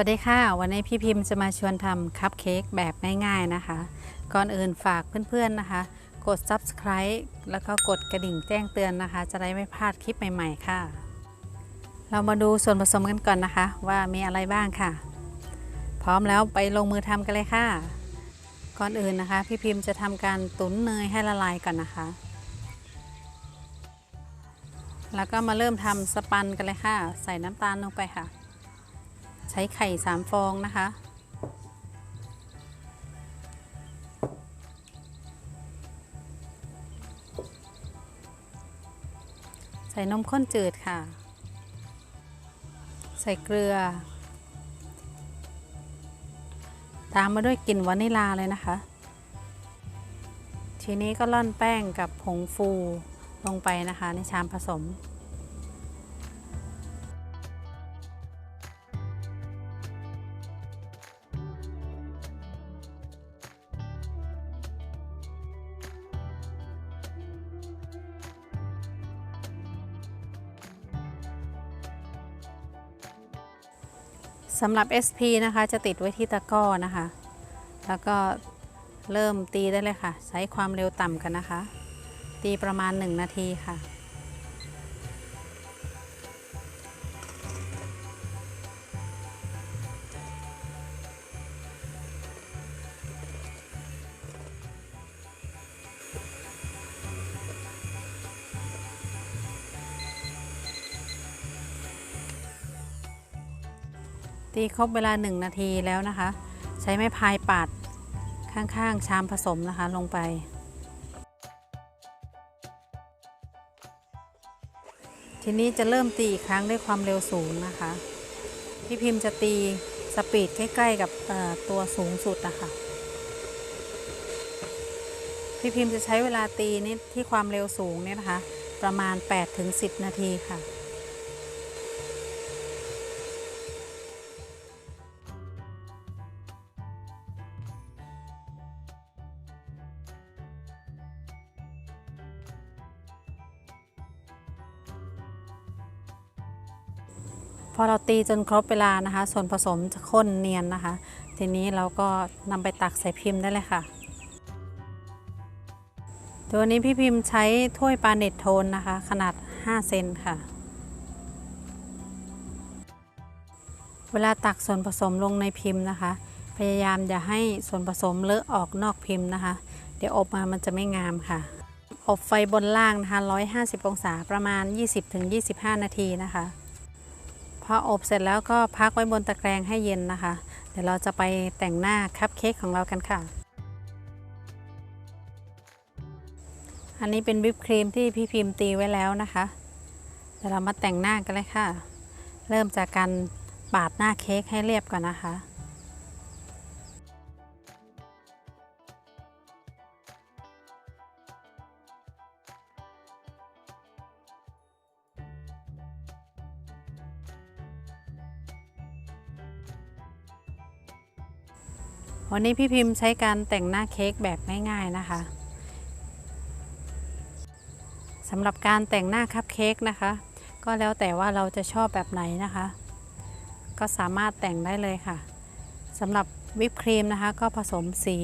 วัสดีค่ะ วันนี้พี่พิมพ์จะมาชวนทำคัพเค้กแบบง่ายๆนะคะ ก่อนอื่นฝากเพื่อนๆนะคะ กด subscribe แล้วก็กดกระดิ่งแจ้งเตือนนะคะ จะได้ไม่พลาดคลิปใหม่ๆค่ะ เรามาดูส่วนผสมกันก่อนนะคะ ว่ามีอะไรบ้างค่ะ พร้อมแล้วไปลงมือทำกันเลยค่ะ ก่อนอื่นนะคะ พี่พิมพ์จะทำการตุ๋นเนยให้ละลายก่อนนะคะ แล้วก็มาเริ่มทำสปันกันเลยค่ะ ใส่น้ำตาลลงไปค่ะ ช้ไข่ 3 ฟองนะคะ ใส่นมข้นจืดค่ะ ใส่เกลือ ตามมาด้วยกลิ่นวานิลาเลยนะคะ ทีนี้ก็ร่อนแป้งกับผงฟูลงไปนะคะในชามผสม สำหรับ SP นะคะจะติดไว้ที่ตะก้อนะคะ แล้วก็เริ่มตีได้เลยค่ะ ใช้ความเร็วต่ำกันนะคะ ตีประมาณ 1 นาทีค่ะ ตีครบเวลา 1 นาทีแล้วนะคะ ใช้ไม้พายปาดข้างๆ ชามผสมนะคะลงไป ทีนี้จะเริ่มตีอีกครั้งด้วยความเร็วสูงนะคะ พี่พิมพ์จะตีสปีดใกล้ๆกับตัวสูงสุดนะคะพี่พิมพ์จะใช้เวลาตีนี่ที่ความเร็วสูงเนี่ยนะคะ ประมาณ 8-10 นาทีค่ะ อเราตีจนครบเวลานะคะ ส่วนผสมจะข้นเนียนนะคะ ทีนี้เราก็นำไปตักใส่พิมพ์ได้เลยค่ะตัวนี้พี่พิมพ์ใช้ถ้วยปาเน็ตโทนนะคะ ขนาด 5 เซนค่ะ เวลาตักส่วนผสมลงในพิมพ์นะคะ พยายามอย่าให้ส่วนผสมเลอะออกนอกพิมพ์นะคะ เดี๋ยวอบมามันจะไม่งามค่ะ อบไฟบนล่างนะคะ 150 องศาประมาณ 20-25 นาทีนะคะ พออบเสร็จแล้วก็พักไว้บนตะแกรงให้เย็นนะคะ เดี๋ยวเราจะไปแต่งหน้าคัพเค้กของเรากันค่ะ อันนี้เป็นวิปครีมที่พี่พิมพ์ตีไว้แล้วนะคะ เดี๋ยวเรามาแต่งหน้ากันเลยค่ะ เริ่มจากการปาดหน้าเค้กให้เรียบก่อนนะคะ วันนี้พี่พิมพ์ใช้การแต่งหน้าเค้กแบบง่ายๆนะคะสำหรับการแต่งหน้าคัพเค้กนะคะ ก็แล้วแต่ว่าเราจะชอบแบบไหนนะคะ ก็สามารถแต่งได้เลยค่ะสำหรับวิปครีมนะคะก็ผสมสี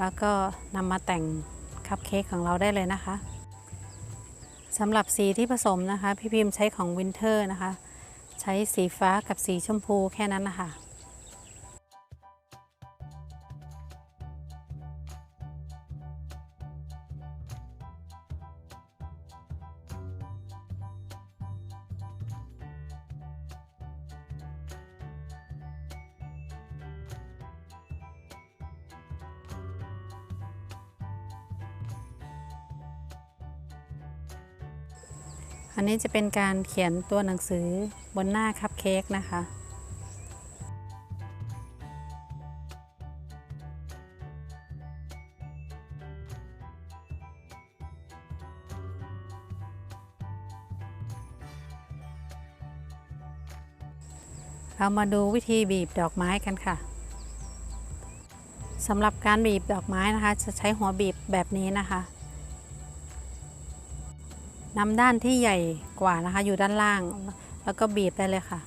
แล้วก็นำมาแต่งคัพเค้กของเราได้เลยนะคะสำหรับสีที่ผสมนะคะ พี่พิมพ์ใช้ของวินเทอร์นะคะ ใช้สีฟ้ากับสีชมพูแค่นั้นนะคะ อันนี้จะเป็นการเขียนตัวหนังสือบนหน้าคัพเค้กนะคะ เรามาดูวิธีบีบดอกไม้กันค่ะสำหรับการบีบดอกไม้นะคะ จะใช้หัวบีบแบบนี้นะคะ นำด้านที่ใหญ่กว่านะคะ อยู่ด้านล่าง แล้วก็บีบได้เลยค่ะ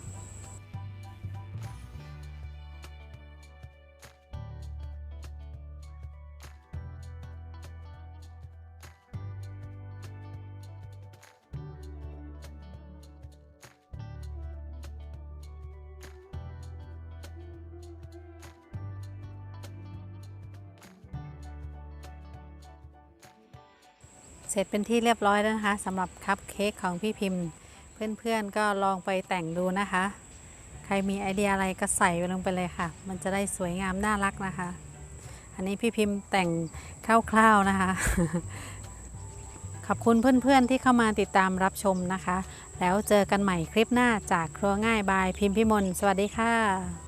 เสร็จเป็นที่เรียบร้อยแล้วนะคะสำหรับคัพเค้กของพี่พิมพ์ เพื่อนๆก็ลองไปแต่งดูนะคะ ใครมีไอเดียอะไรก็ใส่ไปลงไปเลยค่ะ มันจะได้สวยงามน่ารักนะคะ อันนี้พี่พิมพ์แต่งคร่าวๆนะคะ ขอบคุณเพื่อนๆที่เข้ามาติดตามรับชมนะคะ แล้วเจอกันใหม่คลิปหน้าจากครัวง่ายบายพิมพ์พิมลสวัสดีค่ะ